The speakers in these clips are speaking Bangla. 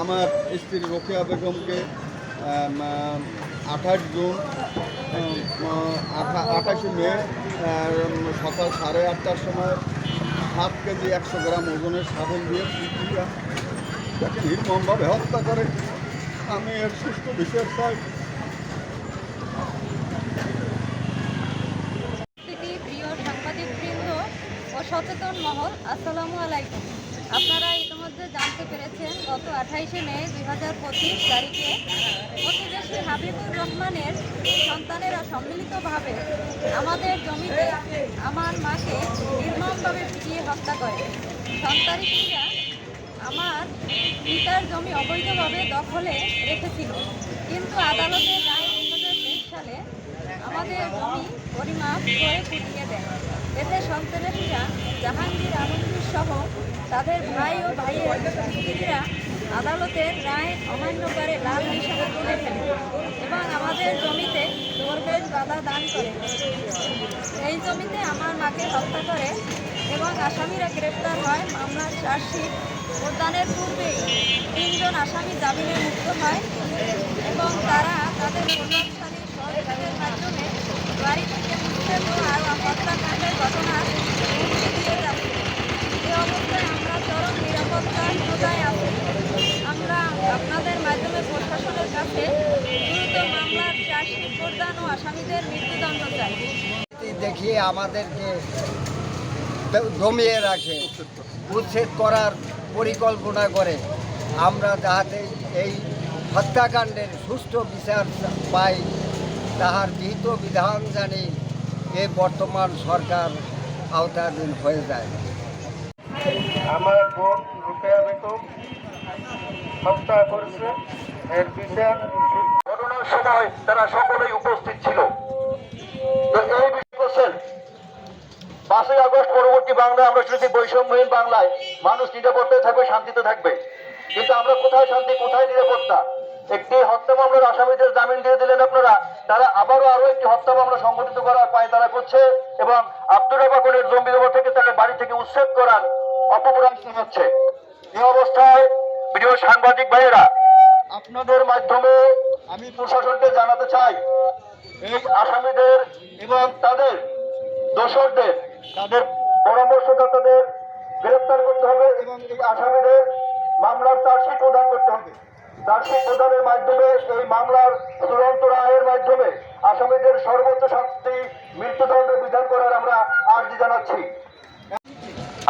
আমার স্ত্রী রোকেয়া বেগমকে আঠাশ জুন আঠাশে মে সকাল সাড়ে আটটার সময় সাত কেজি একশো গ্রাম ওজনের সাবল দিয়ে পুকুরিয়া তাকে নির্মমভাবে হত্যা করে। আমি এর সুস্থ বিচার চাই। সচেতন মহল, আসসালামু আলাইকুম। আপনারা ইতিমধ্যে জানতে পেরেছেন, গত আঠাইশে মে দুই হাজার পঁচিশ তারিখে প্রতিবেশী হাবিবুর রহমানের সন্তানেরা সম্মিলিতভাবে আমাদের জমিতে আমার মাকে নির্মমভাবে পিটিয়ে হত্যা করে। সন্তানিরা আমার পিতার জমি অবৈধভাবে দখলে রেখেছিল। কিন্তু আদালতের রায় দুই হাজার তেইশ সালে আমাদের জমি পরিমাপ করে ফুটিয়ে দেয়। এতে সন্ত্রাসীরা জাহাঙ্গীর আলমগীর সহ তাদের ভাই ও ভাইয়ের স্ত্রীরা আদালতের রায় অমান্য করে লাল নিশানা তুলে ফেলে এবং আমাদের জমিতে দরবেশ বাধা দান করে। এই জমিতে আমার মাকে হত্যা করে এবং আসামিরা গ্রেপ্তার হয় মামলার চার্জশিট প্রদানের পূর্বেই তিনজন আসামি জামিনে মুক্ত হয় এবং তারা তাদের প্রভাবশালী সহযোগের মাধ্যমে বাড়ি থেকে মুক্ত আর হত্যাকাণ্ডের ঘটনার হুমকি দিয়ে যাচ্ছে এই অবস্থায় আমরা চরম নিরাপত্তাহীনতায় আছি আমরা আপনাদের মাধ্যমে প্রশাসনের কাছে দ্রুত মামলার চার্জশিট প্রদান ও আসামিদের মৃত্যুদণ্ড চাই দেখিয়ে আমাদেরকে দমিয়ে রাখে, উচ্ছেদ করার পরিকল্পনা করে আমরা যাহাতে এই হত্যাকাণ্ডের সুষ্ঠু বিচার পাই, তাহার বিহিত বিধান জানি এ বর্তমান সরকার আওতাধীন হয়ে যায়। আমার বোন রুকেয়া বেগম হত্যা করেছে। এর বিচার ঘটনার সময় তারা সকলেই উপস্থিত ছিল তো এই বিষয় করছেন পাঁচই আগস্ট পরবর্তী বাংলায় আমরা শুনেছি বৈষম্যহীন বাংলায় মানুষ নিরাপত্তায় থাকবে, শান্তিতে থাকবে। কিন্তু আমরা কোথায় শান্তি, কোথায় নিরাপত্তা? একটি হত্যা মামলার আসামিদের জামিন দিয়ে দিলেন আপনারা। তারা আবারও আরও একটি হত্যা মামলা সংগঠিত করার পায় তারা করছে এবং আব্দুর রবাকুলের জমি জমা থেকে তাকে বাড়ি থেকে উচ্ছেদ করার অপপ্রয়াস হচ্ছে এই অবস্থায় প্রিয় সাংবাদিক ভাইয়েরা, আপনাদের মাধ্যমে আমি প্রশাসনকে জানাতে চাই, এই আসামিদের এবং তাদের দোষরদের তাদের পরামর্শদাতাদের গ্রেফতার করতে হবে এবং আসামিদের মামলার চার্জশিট প্রদান করতে হবে। চার্জশিট প্রদানের মাধ্যমে এই মামলার চূড়ান্ত রায়ের মাধ্যমে আসামিদের সর্বোচ্চ শাস্তি মৃত্যুদণ্ড বিধান করার আমরা আর্জি জানাচ্ছি।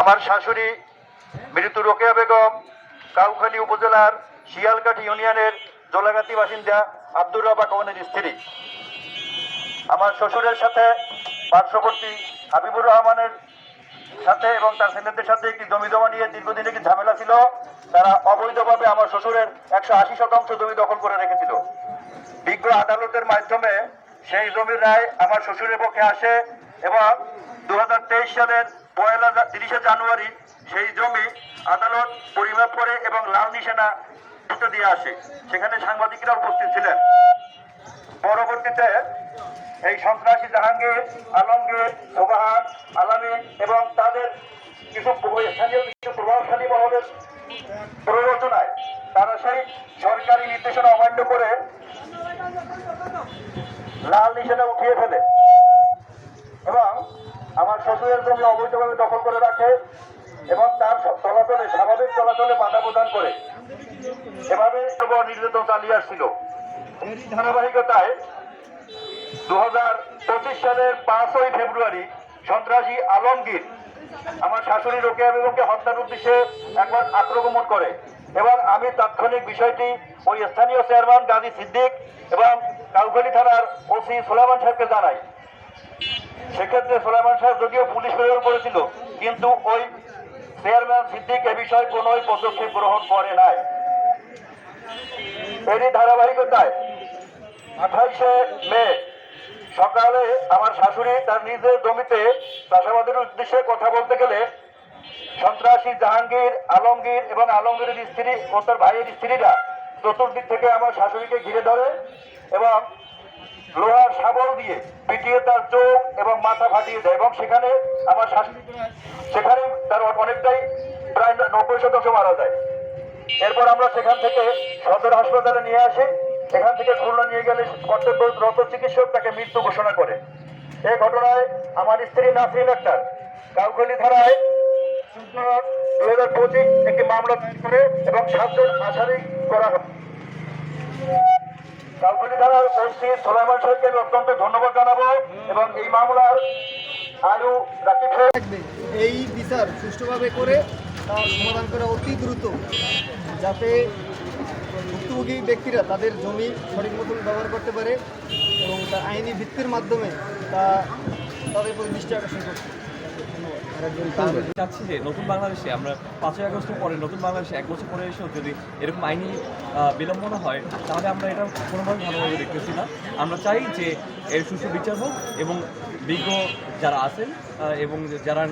আমার শাশুড়ি মৃত রোকেয়া বেগম, কাউখালী উপজেলার শিয়ালকাঠি ইউনিয়নের জলাগাতি বাসিন্দা আব্দুর রাবা কমনের স্ত্রী। আমার শ্বশুরের সাথে পার্শ্ববর্তী হাবিবুর রহমানের সাথে এবং তার ছেলেদের সাথে একটি জমি জমা নিয়ে দীর্ঘদিন একটি ঝামেলা ছিল। তারা অবৈধভাবে আমার শ্বশুরের একশো আশি শতাংশ জমি দখল করে রেখেছিল। বিজ্ঞ আদালতের মাধ্যমে সেই জমির রায় আমার শ্বশুরের পক্ষে আসে এবং দু হাজার তেইশ সালের পয়লা তিরিশে জানুয়ারি সেই জমি আদালত পরিমাপ করে এবং লাল নিশানা দিয়ে আসে। সেখানে সাংবাদিকরা উপস্থিত ছিলেন। পরবর্তীতে এই সন্ত্রাসী জাহাঙ্গীর, আলমগীর আলামিন এবং তাদের কিছু স্থানীয়, কিছু প্রভাবশালী মহলের প্ররোচনায় তারা সেই সরকারি নির্দেশনা অমান্য করে লাল নিশানা উঠিয়ে ফেলে এবং আমার শ্বশুরের জমি অবৈধভাবে দখল করে রাখে এবং তার চলাচলে, স্বাভাবিক চলাচলে বাধা প্রদান করে। এভাবে নির্যাতন চালিয়ে আসছিল। ধারাবাহিকতায় দু হাজার পঁচিশ সালের পাঁচই ফেব্রুয়ারি সন্ত্রাসী আলমগীর আমার শাশুড়ি রোকেয়া বেগমকে হত্যার উদ্দেশ্যে একবার আক্রমণ করে। এবং আমি তাৎক্ষণিক বিষয়টি ওই স্থানীয় চেয়ারম্যান গাজী সিদ্দিক এবং কাউখালী থানার ওসি সোলামান সাহেবকে জানাই। সেক্ষেত্রে সোলামান সাহেব যদিও পুলিশ প্রেরণ করেছিল কিন্তু ওই চেয়ারম্যান সিদ্দিক এ বিষয়ে কোনোই পদক্ষেপ গ্রহণ করে নাই। এরই ধারাবাহিকতায় আঠাইশে মে সকালে আমার শাশুড়ি তার নিজের জমিতে চাষাবাদের উদ্দেশ্যে কথা বলতে গেলে সন্ত্রাসী, জাহাঙ্গীর, আলমগীর এবং আলমগীরের স্ত্রী ও তার ভাইয়ের স্ত্রীরা চতুর্দিক থেকে আমার শাশুড়িকে ঘিরে ধরে এবং লোহার শাবল দিয়ে পিটিয়ে তার চোখ এবং মাথা ফাটিয়ে দেয় এবং সেখানে আমার শাশুড়ি সেখানে তার অনেকটাই প্রায় নব্বই শতাংশ মারা যায়। এরপর আমরা সেখান থেকে সদর হাসপাতালে নিয়ে আসি। সেখান থেকে খুলনা নিয়ে গেলে কর্তব্যরত চিকিৎসক তাকে মৃত্যু ঘোষণা করে। এই ঘটনায় আমার স্ত্রী নাসরিন আক্তার কাউকলি ধারায় দুই হাজার পঁচিশ একটি মামলা করে এবং সাতজন আসামি করা হয়। কাউকলি থানার ওসি সোলাইমান সাহেবকে আমি অত্যন্ত ধন্যবাদ জানাব এবং এই মামলার আলু রাকিব এই বিচার সুষ্ঠুভাবে করে তার সমাধান করা অতি দ্রুত, যাতে ভুক্তভোগী ব্যক্তিরা তাদের জমি সঠিক মতন ব্যবহার করতে পারে এবং তার আইনি ভিত্তির মাধ্যমে তা তাদের প্রতি দৃষ্টি আকর্ষণ করছে। চাচ্ছি যে নতুন বাংলাদেশে আমরা পাঁচই আগস্টের পরে, নতুন বাংলাদেশে এক বছর পরে এসেও যদি এরকম আইনি বিলম্বনা হয়, তাহলে আমরা এটা কোনোভাবে ভালোভাবে দেখতেছি না। আমরা চাই যে এর সুষ্ঠু বিচার হোক এবং বিজ্ঞ যারা আছেন এবং যারা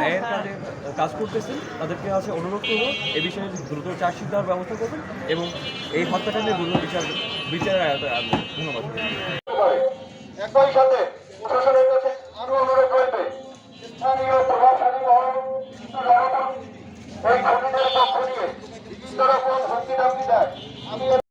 ন্যায়ের কাজে কাজ করতেছেন, তাদেরকে আছে অনুরোধ করব এ বিষয়ে দ্রুত চার্জশিট দেওয়ার ব্যবস্থা করবেন এবং এই হত্যাকাণ্ডের দ্রুত বিচার, বিচারের আয়তায় আনবেন। ধন্যবাদ। একই সাথে